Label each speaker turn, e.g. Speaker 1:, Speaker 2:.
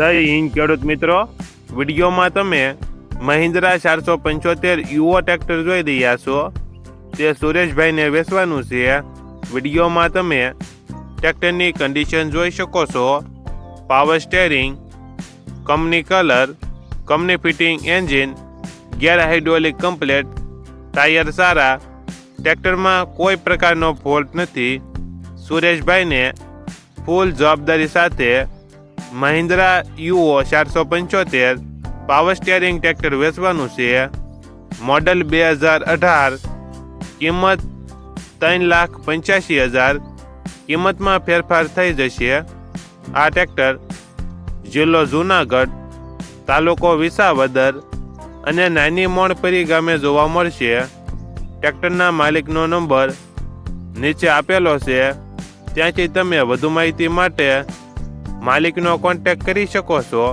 Speaker 1: જય હિન્દ, ખેડૂત મિત્રો. વિડીયોમાં તમે મહિન્દ્રા ચારસો પંચોતેર યુઓ ટ્રેક્ટર જોઈ રહ્યા છો. તે સુરેશભાઈને વેચવાનું છે. વિડીયોમાં તમે ટ્રેક્ટરની કન્ડિશન જોઈ શકો છો. Power steering company colour company fitting engine gear hydraulic complete tyre સારા. ટ્રેક્ટરમાં કોઈ પ્રકારનો ફોલ્ટ નથી. સુરેશભાઈને ફૂલ જવાબદારી સાથે મહિન્દ્રા યુઓ ચારસો પંચોતેર, પાવર સ્ટેરિંગ ટ્રેક્ટર વેચવાનું છે. મોડલ બે હજાર અઢાર, કિંમત ત્રણ લાખ પંચ્યાસી હજાર, કિંમતમાં ફેરફાર થઈ જશે. આ ટ્રેક્ટર જિલ્લો જુનાગઢ, તાલુકો વિસાવદર અને નાની મોણપરી ગામે જોવા મળશે. ટ્રેક્ટરના માલિકનો નંબર નીચે આપેલો છે. ત્યાંથી તમે વધુ માહિતી માટે માલિકનો કોન્ટેક્ટ કરી શકો છો.